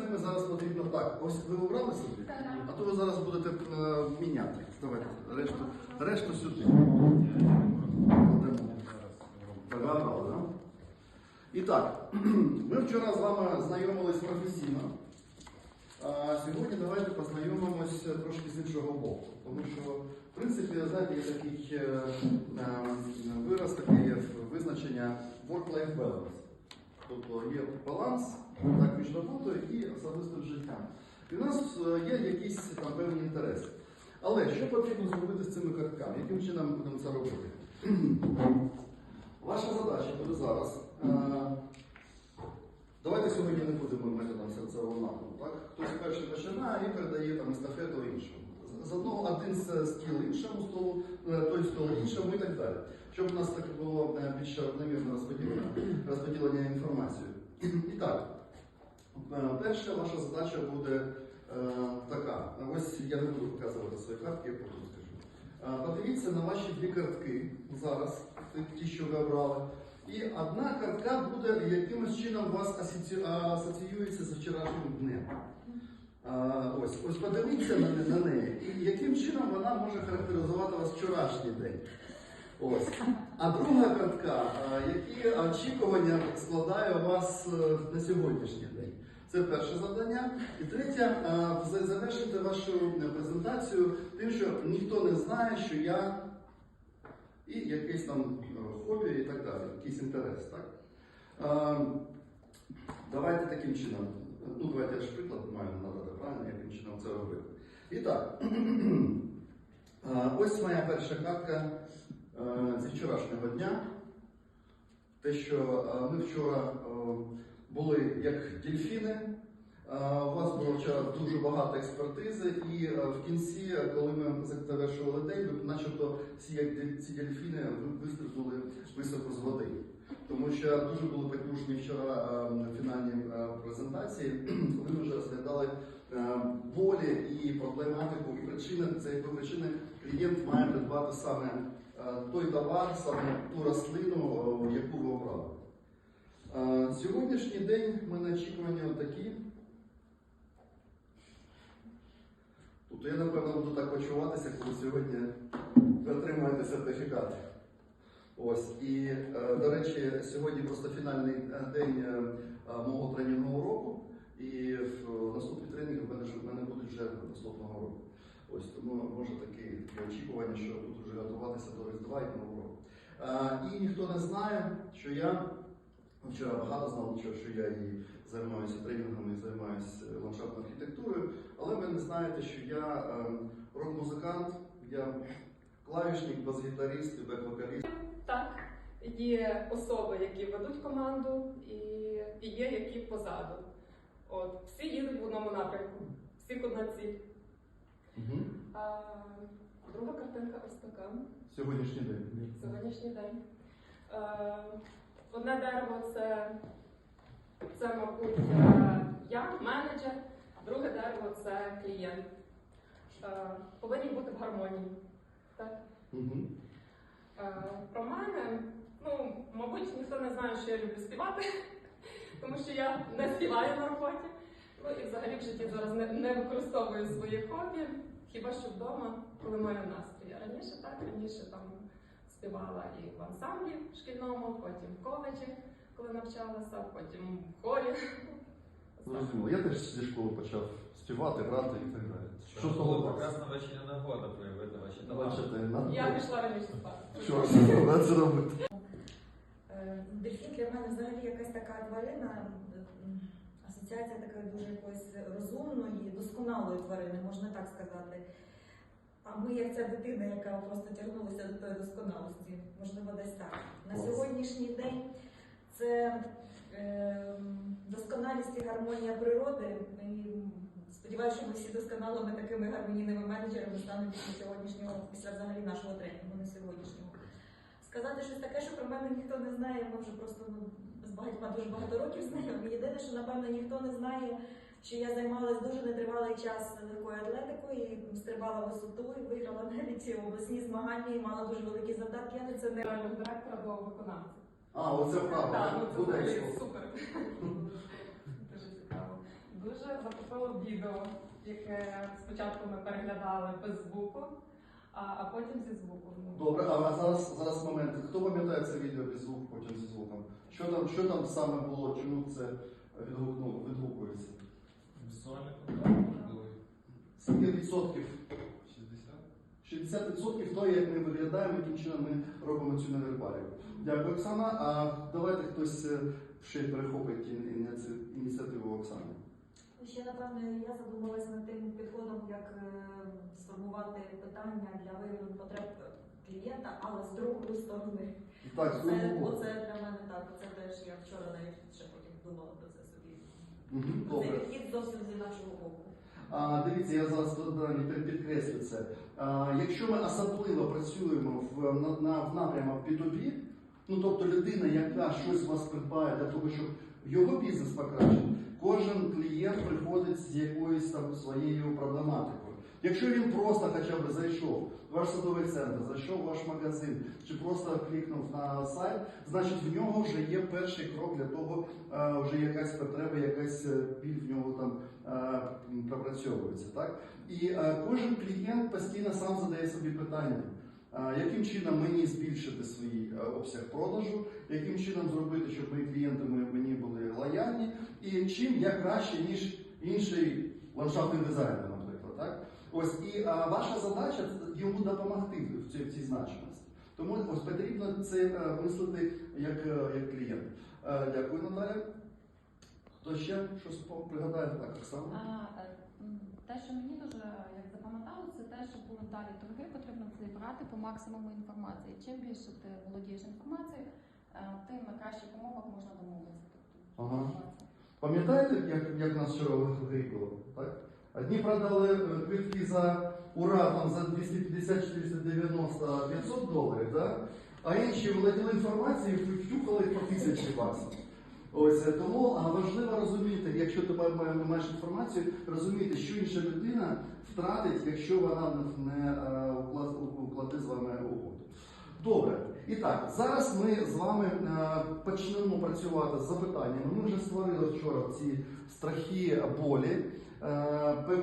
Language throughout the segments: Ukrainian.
ними зараз потрібно? Так, ось ви обрали собі, а то ви зараз будете е, міняти. Давайте, решту, решту сюди. Да? І так, ми вчора з вами знайомились професійно. А сьогодні давайте познайомимось трошки з іншого боку. Тому що, в принципі, знаєте, є такий е, е, вираз, таке є визначення work-life balance. Тобто є баланс так, між роботою і особистим життям. І у нас е, є якісь там певні інтереси. Але що потрібно зробити з цими картками? Яким чином ми будемо це робити? Ваша задача буде зараз. е, Давайте сьогодні не будемо методом серцевого напрямку. Так? Хтось перший починає і передає там естафету іншому. З- З одного один стіл іншому столу, е, той стол іншому і так далі. Щоб у нас таке було е, більш равномірне розподілення, розподілення інформації. І так, е, перша ваша задача буде е, така. Ось я не буду показувати свої картки, я потім скажу. Е, Подивіться на ваші дві картки зараз, ті, що ви обрали. І одна картка буде якимось чином у вас асоціюється з вчорашнім днем. Ось, ось подивіться на, на неї, і яким чином вона може характеризувати вас вчорашній день. Ось. А друга картка, які очікування складає у вас е, на сьогоднішній день. Це перше завдання. І третє, завершити вашу е, презентацію тим, що ніхто не знає, що я і якесь там е, хобі і так далі, якийсь інтерес. Так? Давайте таким чином. Ну, давайте я ж приклад маю надати правильно, яким чином це робити. І так, ось моя перша картка е, зі вчорашнього дня. Те, що ми вчора були як дельфіни. Е, У вас було вчора дуже багато експертизи, і е, в кінці, е, коли ми завершували день, начебто ці, як ці дельфіни ви- вистрибнули високо з води. Тому що дуже були потужні вчора фінальні презентації, коли ми вже розглядали болі і проблематику, і причини, якої причини клієнт має придбати саме той товар, саме ту рослину, яку ви обрали. Сьогоднішній день в мене очікування такі. Тобто я, напевно, буду так почуватися, коли сьогодні ви отримаєте сертифікат. Ось. І, е, до речі, сьогодні просто фінальний е, день е, мого тренінгового року. І в наступні тренінги в мене, будуть вже наступного року. Ось тому може таке очікування, що буду вже готуватися до Різдва і Нового року. І ніхто не знає, що я вчора багато знав, що я і займаюся тренінгами, і займаюся ландшафтною архітектурою, але ви не знаєте, що я е, рок-музикант, я клавішник, бас-гітарист і бек-вокаліст. Так, є особи, які ведуть команду, і, є які позаду. От, всі їдуть в одному напрямку, всіх одна ціль. А, друга картинка ось така. Сьогоднішній день. Сьогоднішній день. Е, одне дерево це, це мабуть, е, я, менеджер, друге дерево це клієнт. Е, повинні бути в гармонії. Так? Е, Про мене, ну, мабуть, ніхто не знає, що я люблю співати, тому що я не співаю на роботі. Ну і взагалі в житті зараз не, не використовую своє хобі, хіба що вдома, коли маю настрій. А раніше так, раніше там співала і в ансамблі шкільному, потім в коледжі, коли навчалася, потім в хорі. Зрозуміло. Я теж зі школи почав співати, грати і так далі. Що з того класу? прекрасна вечірня нагода проявити ваші таланти. Я пішла раніше спати. що ж це робити? Е, Дельфін для мене взагалі якась така тварина, асоціація така дуже якоїсь розумної, досконалої тварини, можна так сказати. А ми як ця дитина, яка просто тягнулася до тої досконалості, можливо, десь так. На сьогоднішній день це е, досконалість і гармонія природи. І сподіваюся, що ми всі досконалими такими гармонійними менеджерами станемо після сьогоднішнього, після взагалі нашого тренінгу, не сьогоднішнього. Сказати щось таке, що про мене ніхто не знає, ми вже просто ну, з багатьма дуже багато років знайомі. Єдине, що напевно ніхто не знає, що я займалась дуже нетривалий час легкою атлетикою і стрибала висоту і виграла навіть обласні змагання і мала дуже великі задатки, але це не Генерального директора до виконавця. А, оце правда. Так, ну це супер. Дуже цікаво. Дуже захопило відео, яке спочатку ми переглядали без звуку, а, а потім зі звуком. Добре, а зараз, зараз момент. Хто пам'ятає це відео без звуку, потім зі звуком? Що там, що там саме було, чому це відгукнуло, відгукується? Скільки відсотків? 60. 60% того, як ми виглядаємо, яким чином ми робимо цю невербалію. Дякую, Оксана. А давайте хтось е, ще перехопить ін- ініці- ініціативу Оксани. Ще напевно я задумалась над тим підходом, як е, сформувати питання для виявлення потреб клієнта, але з другої сторони. Так, Це, оце для мене так. Оце теж я вчора навіть ще потім думала про це собі. Це підхід зовсім з іншого боку. А, дивіться, я зараз підкреслю це. А, якщо ми особливо працюємо в, на, на, в напрямок P2P, ну тобто людина, яка щось у вас придбає для того, щоб його бізнес покращив, кожен клієнт приходить з якоюсь там своєю проблематикою. Якщо він просто хоча б зайшов в ваш садовий центр, зайшов в ваш магазин чи просто клікнув на сайт, значить в нього вже є перший крок для того, е, вже якась потреба, якась е, біль в нього там е, пропрацьовується. Так? І кожен клієнт постійно сам задає собі питання. Яким чином мені збільшити свій обсяг продажу, яким чином зробити, щоб мої клієнти мені були лояльні, і чим я краще, ніж інший ландшафтний дизайнер, наприклад. Так? Ось і а, ваша задача йому допомогти в цій, в цій значимості. Тому ось потрібно це е, мислити як, е, як клієнт. Е, Дякую, Наталя. Хто ще щось пригадає? Так, Оксана. А, те, що мені дуже як запам'ятало, це те, що були далі торги, потрібно зібрати по максимуму інформації. Чим більше ти володієш інформацією, тим на кращих умовах можна домовитися. Тобто Ага. Пам'ятаєте, як, як нас вчора було? Так? Одні продали е, квитки за ура за 250, 490, 500 доларів, так? а інші володіли інформацією втюхали по тисячі баксів. Ось е, тому важливо розуміти, якщо ти маєш інформацію, розуміти, що інша людина втратить, якщо вона не не, укла- укладе з вами угоду. Добре, і так, зараз ми з вами е, почнемо працювати з запитаннями. Ми вже створили вчора ці страхи, болі,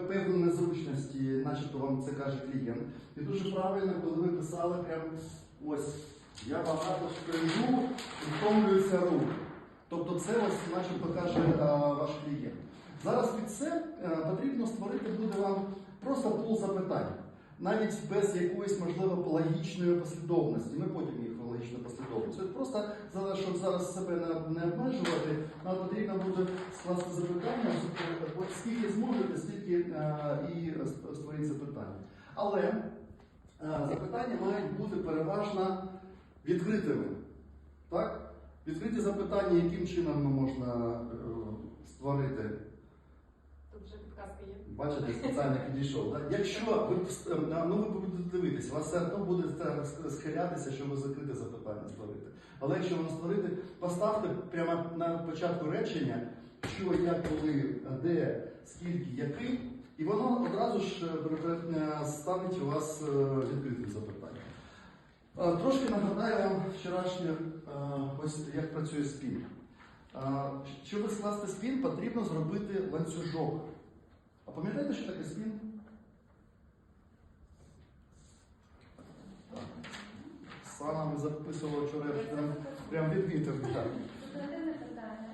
певні незручності, начебто вам це каже клієнт. І дуже правильно, коли ви писали прям ось я багато і втомлюються руки. Тобто це ось начебто каже е, ваш клієнт. Зараз під це е, потрібно створити буде вам просто пул запитань. Навіть без якоїсь, можливо, логічної послідовності. Ми потім їх логічну послідовність. От Просто зараз, щоб зараз себе не, обмежувати, нам потрібно буде скласти запитання, от скільки зможете, стільки е, і створити запитання. Але е, запитання мають бути переважно відкритими. Так? Відкриті запитання, яким чином можна е, створити вже підказки є. Бачите, спеціально підійшов. Якщо ви ну, ви будете дивитися, вас все одно буде схилятися, щоб закрите запитання створити. Але якщо воно створити, поставте прямо на початку речення, що, як, коли, де, скільки, який, і воно одразу ж е, е, ставить у вас е, відкритим запитання. Е, Трошки нагадаю вам вчорашнє, ось як працює спін. Щоб скласти спін, потрібно зробити ланцюжок. А пам'ятаєте, що таке спін? Сана ми записували вчора, прям, прям відмітив. Ситуативне питання.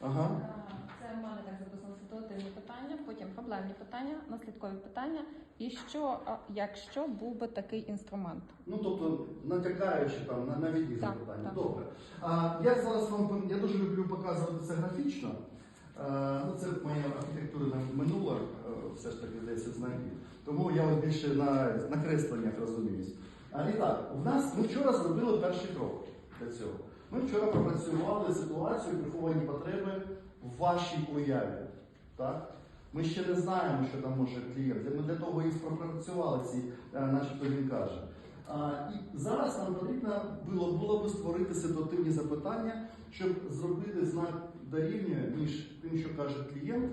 Ага. Це в мене так записано ситуативні питання, потім проблемні питання, наслідкові питання. І що, а, якщо був би такий інструмент? Ну, тобто, натякаючи там на, на відні Так, запитання. так. Добре. А, я зараз вам пом- я дуже люблю показувати це графічно. Е, ну, це моя архітектура минула, е, все ж таки здається знайти. Тому я от більше на, на кресленнях розуміюсь. А і так, в нас ми вчора зробили перший крок для цього. Ми вчора пропрацювали ситуацію приховані потреби в вашій уяві. Так? Ми ще не знаємо, що там може клієнт. Ми для того і пропрацювали ці, е, начебто він каже. А, і зараз нам потрібно було, було би створити ситуативні запитання, щоб зробити знак дорівнює між тим, що каже клієнт,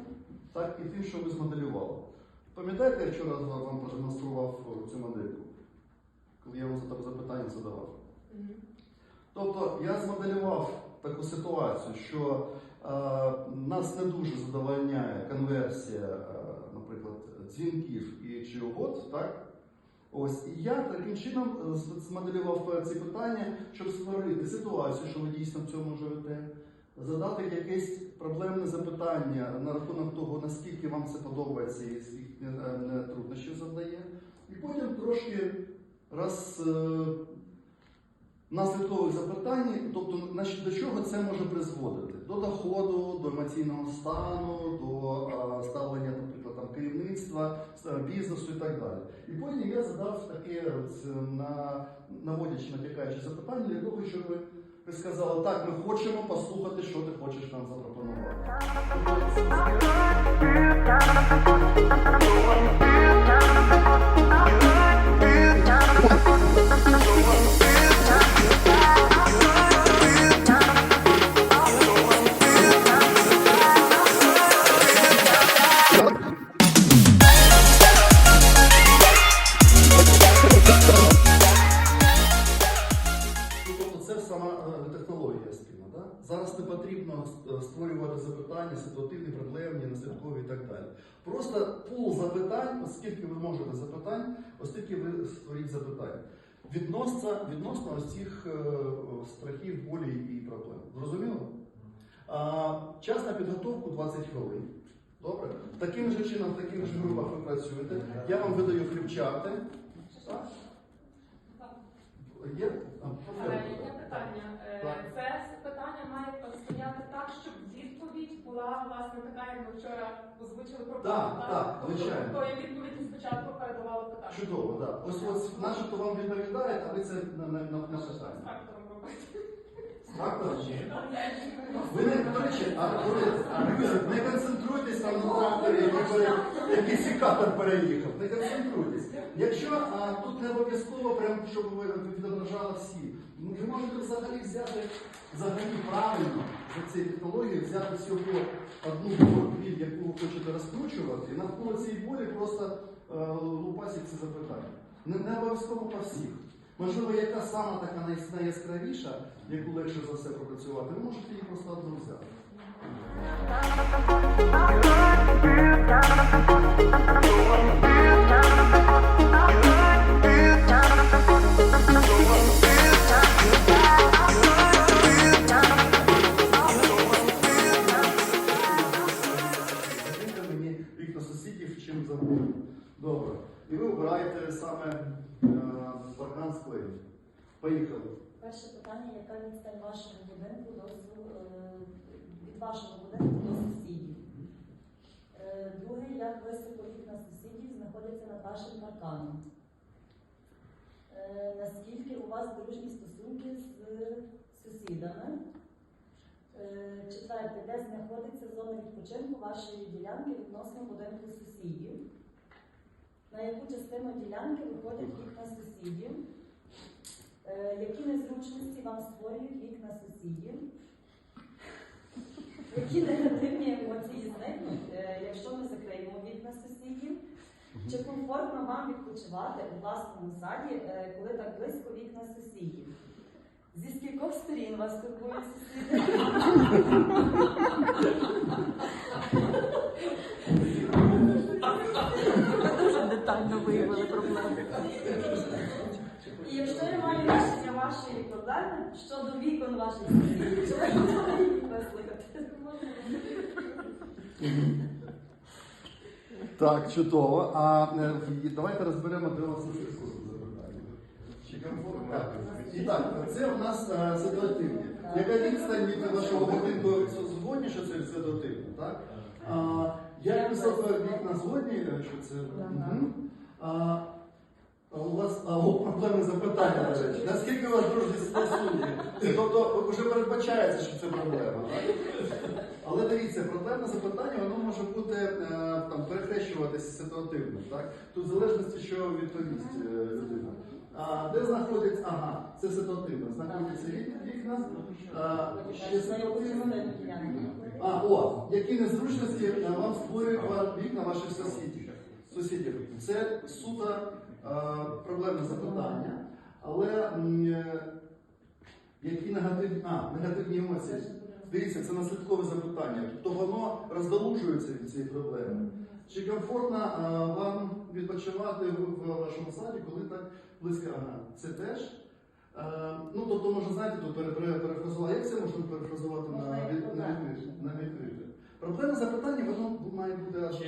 так і тим, що ви змоделювали. Пам'ятаєте, я вчора вам продемонстрував е, цю модельку, коли я вам за- запитання задавав? Тобто я змоделював таку ситуацію, що е, нас не дуже задовольняє конверсія, е, наприклад, дзвінків і чи угод, так? Ось і я таким чином е, змоделював е, ці питання, щоб створити ситуацію, що ви дійсно в цьому живете, задати якесь проблемне запитання на рахунок того, наскільки вам це подобається і скільки труднощів завдає. І потім трошки раз е, наслідкових запитань, тобто до чого це може призводити? До доходу, до емоційного стану, до е, ставлення, наприклад, там, керівництва, е, бізнесу і так далі. І потім я задав таке наводячи натякаючи запитання для того, щоб ви сказали, так, ми хочемо послухати, що ти хочеш нам запропонувати. Створіть запитань. Відносно, відносно ось цих е, страхів, болі і проблем. Зрозуміло? А, час на підготовку 20 хвилин. Добре? Таким же чином, в таких же групах ви працюєте. Я вам видаю фліпчарти. Так? Є? А, Е, Є питання. Е. Це питання має стояти так, щоб відповідь була власне така, як ви вчора озвучили про Так, так, Тобто, звичайно. Тої відповіді спочатку передавали питання. Чудово, так. Ось ось начебто вам відповідають, а ви це на, на, на, на З питання. фактором робити. Так, так? Ви не, до речі, а ви не концентруйтесь там на тракторі, який, секатор переїхав. Не концентруйтесь. Якщо а, тут не обов'язково, прям, щоб ви відображали всі, ну, ви можете взагалі взяти взагалі правильно за цією технологією, взяти всього одну біль, яку ви хочете розкручувати, і навколо цієї болі просто е, лупасять ці запитання. Не, не обов'язково по всіх. Можливо, яка сама така найяскравіша, яку легше за все пропрацювати, ви можете її просто одну взяти. Закиньте І ви обираєте саме е, паркан склею. Поїхали. Перше питання, яка відстань вашого будинку е, від вашого будинку до сусідів? Е, Друге, як високо вікна сусідів знаходяться над вашим парканом? Наскільки у вас дружні стосунки з сусідами? Четверте, де знаходиться зона відпочинку вашої ділянки відносно будинку сусідів? На яку частину ділянки виходять вікна сусідів? Е, Які незручності вам створюють вікна сусідів? Які негативні емоції зникнуть, е, якщо ми закриємо вікна сусідів? Чи комфортно вам відпочивати у власному саді, е, коли так близько вікна сусідів? Зі скількох сторін вас турбують сусіди? Дуже детально виявили проблему. І якщо я маю рішення вашої проблеми щодо вікон ваших сусідів, чи ви їх вислухати? Так, чудово. А е, давайте розберемо, де у нас запитання. Чи комфортно? І так, це у нас е, ситуативні. Яка відстань від вашого будинку згодні, що це ситуативно, так? А, як високо вікна згодні, е, що це? Мгм. А, у вас а, о, проблемне запитання, до речі. Наскільки у вас дружні стосунки? Тобто вже передбачається, що це проблема, так? Але дивіться, проблемне запитання воно може бути е, там перехрещуватися ситуативно. Так? Тут в залежності, що відповість е, людина. А, де знаходиться, ага, це ситуативно. Знаходяться вік- вікна, а, ще ситуативно. А, о, які незручності е, вам створюють ва- вікна ваших сусідів. Сусідів. Це суто е, проблемне запитання, але е, які негативні, а, негативні емоції. Дивіться, це наслідкове запитання. Тобто воно роздолужується від цієї проблеми. Чи комфортно е, вам відпочивати в, в вашому саді, коли так близько? Ага, це теж. Е, ну, тобто, можна знаєте, тут пере- пере- перефразувати. Як це можна перефразувати на, Можна на, відкрите? на відкрите? Проблемне запитання, воно має бути аж Чи,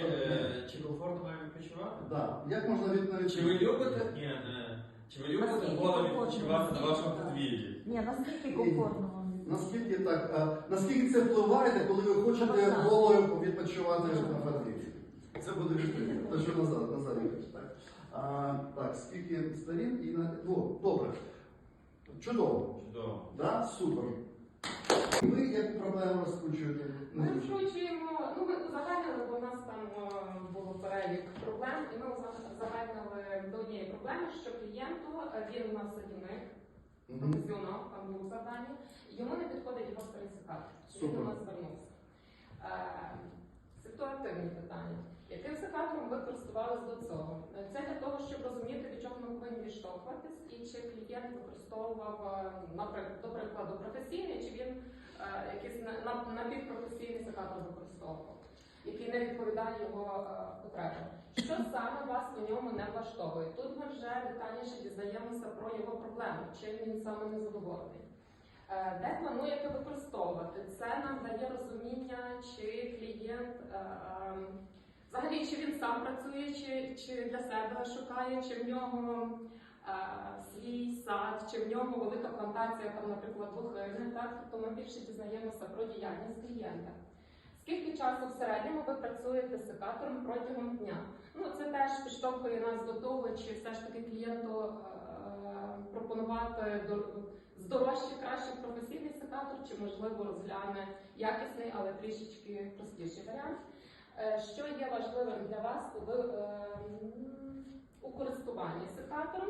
чи комфортно відпочивати? Да. Як можна від Чи ви любите? Ні, не. Чи ви любите Наскільки голо комфортно? відпочивати на вашому подвір'ї? Ні, наскільки комфортно вам? Наскільки так, а, наскільки це впливає, коли ви хочете Бажаю. голою відпочивати на подвір'ї? Це буде відкрите. Те, що назад, назад так? А, так, скільки сторін і на. О, добре. Чудово. Чудово. Да? Супер. Ви яку проблему розкручуєте? Ми розкручуємо, ну ми узагальнили, бо у нас там було перелік проблем, і ми узагальнили до однієї проблеми, що клієнту е, він у нас садівник, професіонал, там було завдання, йому не підходить його старий він до нас звернувся? Е, Ситуативні питання. Яким секатором ви користувалися до цього? Це для того, щоб розуміти, від чого ми повинні відштовхуватись, і чи клієнт використовував, е, наприклад, до прикладу, професійний, чи він е, якийсь на- на- напівпрофесійний секатор використовував, який не відповідає його е, потребам. Що саме вас у ньому не влаштовує? Тут ми вже детальніше дізнаємося про його проблему, чим він саме незадоволений. Е, Де плануєте використовувати? Це нам дає розуміння, чи клієнт е, ем, взагалі чи він сам працює, чи, чи для себе шукає, чи в нього е, свій сад, чи в нього велика плантація, там, наприклад, лохини. Так? Тобто ми більше дізнаємося про діяльність клієнта. Скільки часу в середньому ви працюєте з секатором протягом дня? Ну це теж підштовхує нас до того, чи все ж таки клієнту е, пропонувати здорожчий, краще професійний секатор, чи можливо розгляне якісний, але трішечки простіший варіант. Е, Що є важливим для вас у, е, користуванні секатором?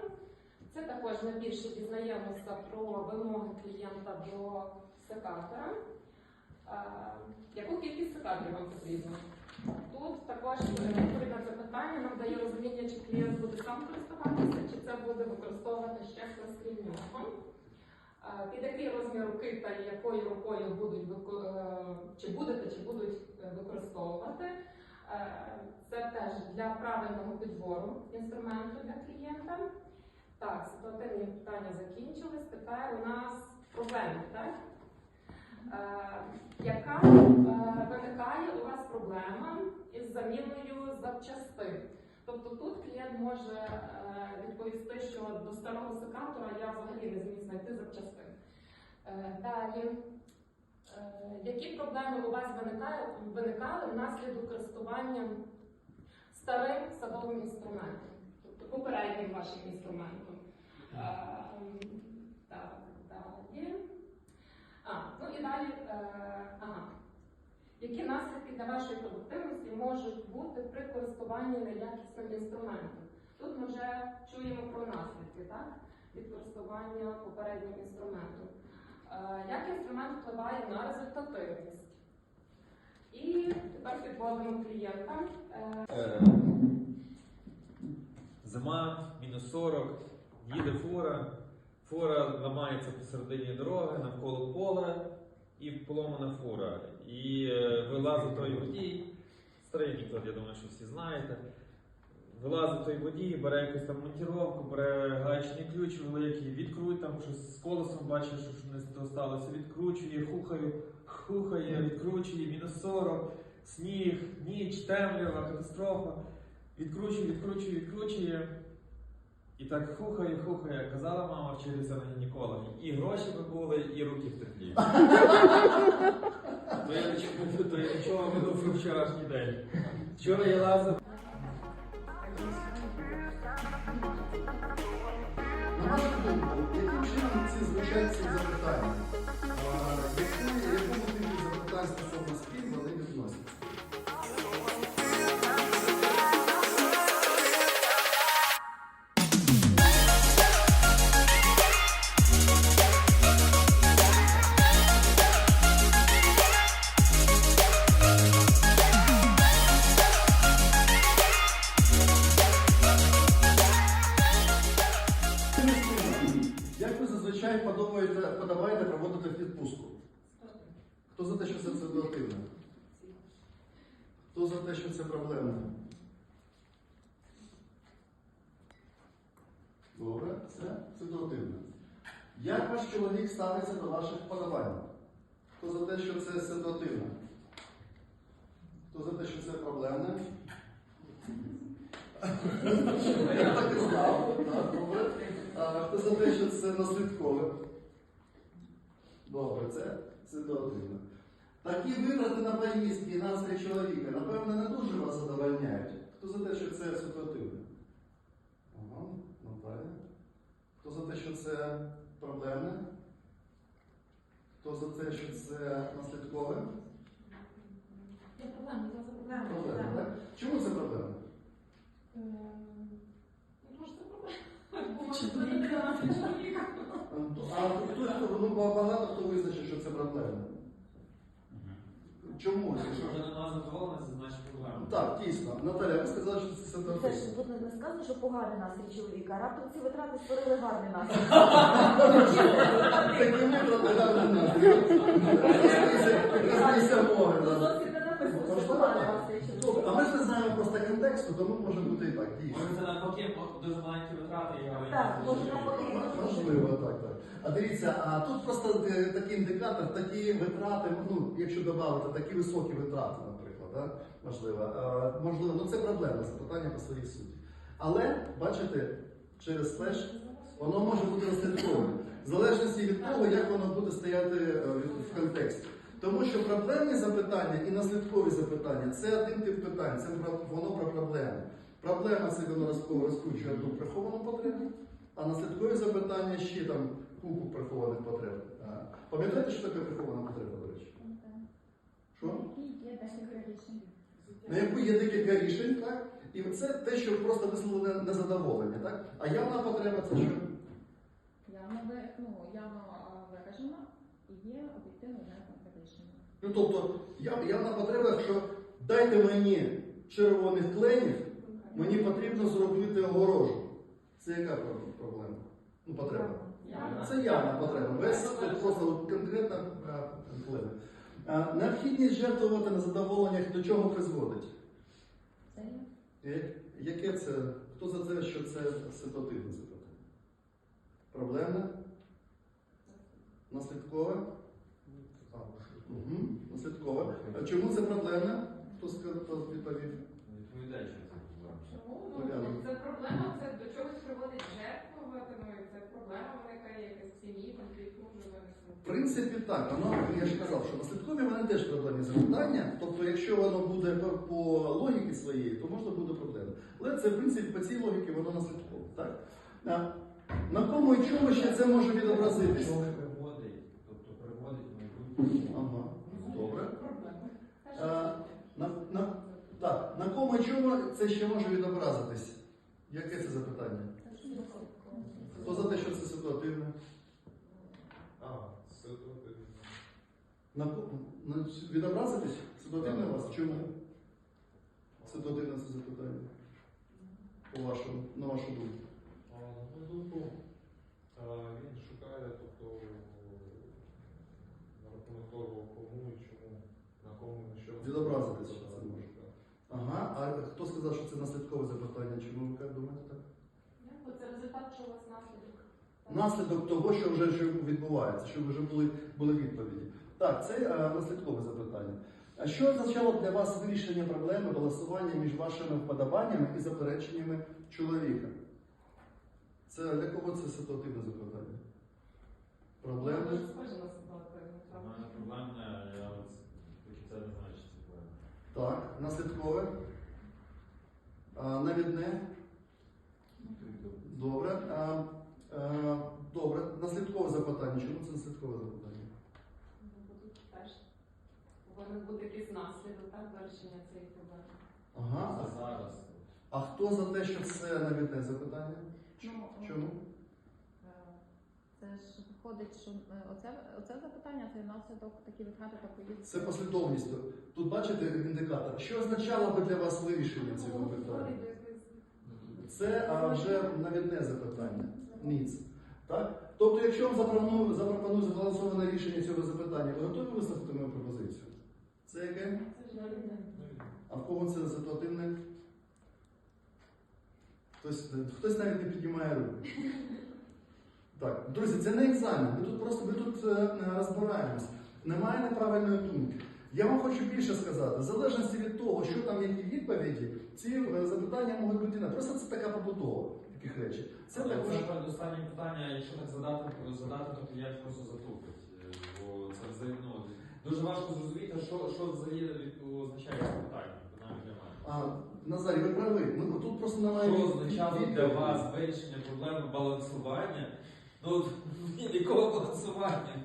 Це також ми більше дізнаємося про вимоги клієнта до секатора. Е, Яку кількість секаторів вам потрібно? Тут також відповідь на це питання нам дає розуміння, чи клієнт буде сам користуватися, чи це буде використовувати ще хтось крім нього. Під який розмір руки та якою рукою будуть е, чи будете, чи будуть е, використовувати. Е, Це теж для правильного підбору інструменту для клієнта. Так, ситуативні питання закінчились. Тепер у нас проблеми, так? Яка виникає у вас проблема із заміною запчастин? Тобто тут клієнт може е, відповісти, що до старого секатора я взагалі не зміг знайти запчастин. Е, Далі, е, які проблеми у вас виникали внаслідок користування старим садовим інструментом, тобто попереднім вашим інструментом? Е, Так, далі. А, ну і далі. Які наслідки для вашої продуктивності можуть бути при користуванні неякісним інструментом? Тут ми вже чуємо про наслідки так? від користування попереднім інструментом. Е, як інструмент впливає на результативність? І тепер підводимо клієнта. Е, Е, Зима, мінус 40, їде фура, фура ламається посередині дороги, навколо поля і поломана фура. І е, вилазить той водій, старий анекдот, я думаю, що всі знаєте. Вилазить той водій, бере якусь там монтіровку, бере гаечний ключ великий, відкруть там щось з колесом, бачить, що не сталося, відкручує, хухає, хухає, відкручує, мінус 40, сніг, ніч, темрява, катастрофа. Відкручує, відкручує, відкручує. І так хухає, хухає. Казала мама вчитися на гінеколога. І гроші би були, і руки втеплі. То я нічого- то я нічого минув про вчорашній день. Вчора я лазив. На яким чином ці звучать як подобається, подобаєте проводити в відпустку? Хто за те, що це ситуативне? Хто за те, що це проблемне? Добре, це ситуативне. Як ваш чоловік ставиться до ваших подобань? Хто за те, що це ситуативне? Хто за те, що це проблемне? Я так і знав. Хто за те, що це наслідкове? Добре, це ситуативно. Такі витрати на поїздки і настрій чоловіка, напевно, не дуже вас задовольняють. Хто за те, що це ситуативне? Ага, Наталя. Хто за те, що це проблемне? Хто за те, що це наслідкове? Я проблема, я за проблему. Проблемне, так? Чому це проблемне? Ем, ну, Може, це проблема. Бо може бути дитина чоловіка. А хтось, ну, багато хто визначив, що це проблемне. Чому? Якщо вже нема задоволення, це значить проблема. Так, дійсно. Наталя, ви сказали, що це Це ж тут не сказано, що поганий настрій чоловіка, а раптом ці витрати створили гарний настрій. Такі витрати гарний настрій. Розлійся море. Добре. А ми ж не знаємо просто контексту, тому може бути і так, дійсно. Може це навпаки дуже маленькі витрати і. Так, може навпаки. Можливо, так, так. А дивіться, а тут просто е, такий індикатор, такі витрати, ну, якщо додати, такі високі витрати, наприклад, да? можливо. А, можливо, ну це проблема, це питання по своїй суті. Але, бачите, через флеш воно може бути наслідковим. В залежності від того, як воно буде стояти е, в контексті. Тому що проблемні запитання і наслідкові запитання це один тип питань, це воно про проблеми. Проблема це воно розкручує одну приховану потребу, а наслідкові запитання ще там купу прихованих потреб. Пам'ятаєте, що таке прихована потреба, до речі? Що? Рішень. На яку є декілька рішень, так? І це те, що просто висловлене незадоволення, так? А явна потреба це що? Явно ну, явно виражена і є об'єктивно. Ну тобто, яв- явна потреба, що дайте мені червоних кленів, мені потрібно зробити огорожу. Це яка проблема? Ну, потреба. Це явна потреба. Без просто конкретна а, клени. А, Необхідність жертвувати на задоволеннях до чого призводить? Я- Яке це? Хто за те, що це ситуативне запитання? Проблемне? Наслідкове? Угу. Наслідкове. А чому це проблемне? Хто сказав, хто відповів? Проблема. Чому? Ну, це проблема, це до чогось приводить жертвувати, ну це проблема виникає якась в сім'ї, конфлікт може винести. В принципі, так. Воно, я ж казав, що наслідкові вони теж проблемні запитання. Тобто, якщо воно буде по, по логіці своєї, то можна буде проблема. Але це, в принципі, по цій логіці воно наслідкове. Так? На кому і чому ще це може відобразитись? Що приводить, тобто приводить в майбутнє. Ага, добре. Проблема. А, на, на, так, на кому і чому це ще може відобразитись? Яке це запитання? Хто за те, що це ситуативне? А. На, на, відобразитись? Ситуативне у вас? Чому? Ситуативне це запитання. По вашому, на вашу думку. На думку, він шукає, тобто, на рахунок того, кому і чому, на що. Це може. Ага, а хто сказав, що це наслідкове запитання? Чому ви думаєте так? Це результат, що у вас наслідок. Наслідок того, що вже відбувається, що вже були, були відповіді. Так, це е, наслідкове запитання. А що означало для вас вирішення проблеми балансування між вашими вподобаннями і запереченнями чоловіка? Це для кого це ситуативне запитання? Проблеми? Проблемне, я от поки це не знаю, що це проблема. Так, наслідкове. А, навідне? Добре. А, а, добре. Наслідкове запитання. Чому це наслідкове запитання? Тут теж повинен бути якийсь наслідок, так, вирішення цієї проблеми. Ага. Це зараз. А хто за те, що це навідне запитання? Ну, Чому? Е, Це ж виходить, що е, оце, оце запитання це наслідок такі витрати та поїздки. Це послідовність. Тут бачите індикатор. Що означало би для вас вирішення цього Ну, питання? Це а, вже навідне запитання. Ніц. Так? Тобто, якщо вам запропоную, запропоную збалансоване рішення цього запитання, ви готові вислухати мою пропозицію? Це яке? А в кого це ситуативне? Хтось, хтось навіть не піднімає руку. Так, друзі, це не екзамен. Ми тут просто ми тут е, розбираємось. Немає неправильної думки. Я вам хочу більше сказати, в залежності від того, що там які відповіді, ці е, запитання можуть бути не просто це така побутова таких речей. Це Але також. це передостаннє питання, якщо так задати, задати, то клієнт просто затупить. Е, Бо це взагалі, ну, дуже важко зрозуміти, що, що взагалі означає це питання. А, Назарій, ви праві. Ми тут просто немає. Що означало для вас вирішення проблеми балансування? Ну, ні, нікого балансування.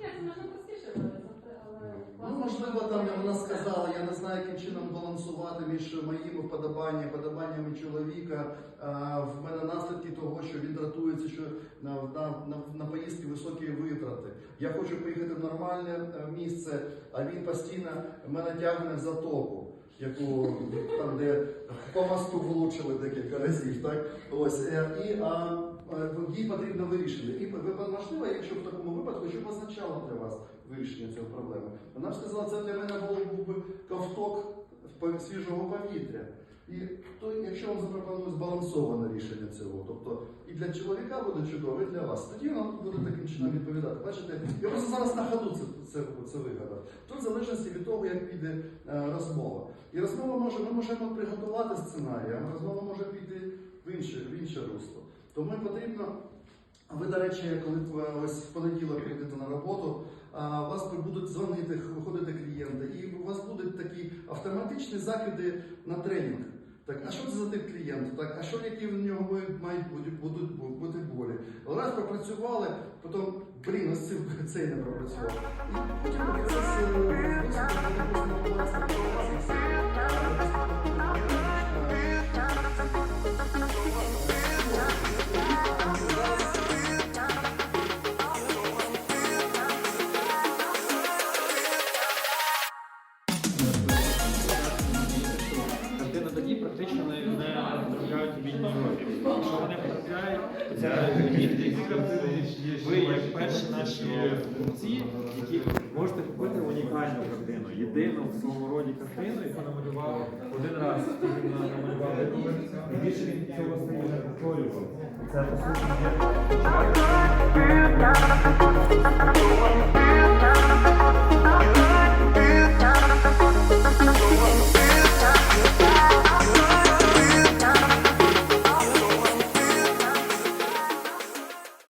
Ні, це можна простіше виразити, але Ну, можливо, там вона сказала, я не знаю, яким чином балансувати між моїми вподобаннями, вподобаннями чоловіка. А, в мене наслідки того, що він дратується, що на, на, на, на поїздки високі витрати. Я хочу поїхати в нормальне е, місце, а він постійно мене тягне в затоку. Яку там, де по мосту влучили декілька разів, так ось е, і а, е, їй потрібно вирішення. І можливо, якщо в такому випадку, що означало для вас вирішення цієї проблеми? Вона б сказала, це для мене був би ковток свіжого повітря. І то, якщо вам запропонують збалансоване рішення цього, тобто і для чоловіка буде чудово, і для вас, тоді вона буде таким чином відповідати. Бачите, я просто зараз на ходу це, це, це вигадав. Тут в залежності від того, як піде е, розмова. І розмова може, ми можемо приготувати сценарій, а розмова може піти в інше, в інше русло. Тому потрібно. Ви, до речі, коли е, ось в понеділок прийдете на роботу, вас будуть дзвонити, виходити клієнти, і у вас будуть такі автоматичні закиди на тренінг. Так, а що це за тип клієнт? Так, а що які в нього мають- будуть бу- бути болі? Раз пропрацювали, потім, блін, ось цей, цей не пропрацював. І потім процес в своєму роді картину, яку намалював один раз, тільки намалював і більше він цього не повторював. Це по суті.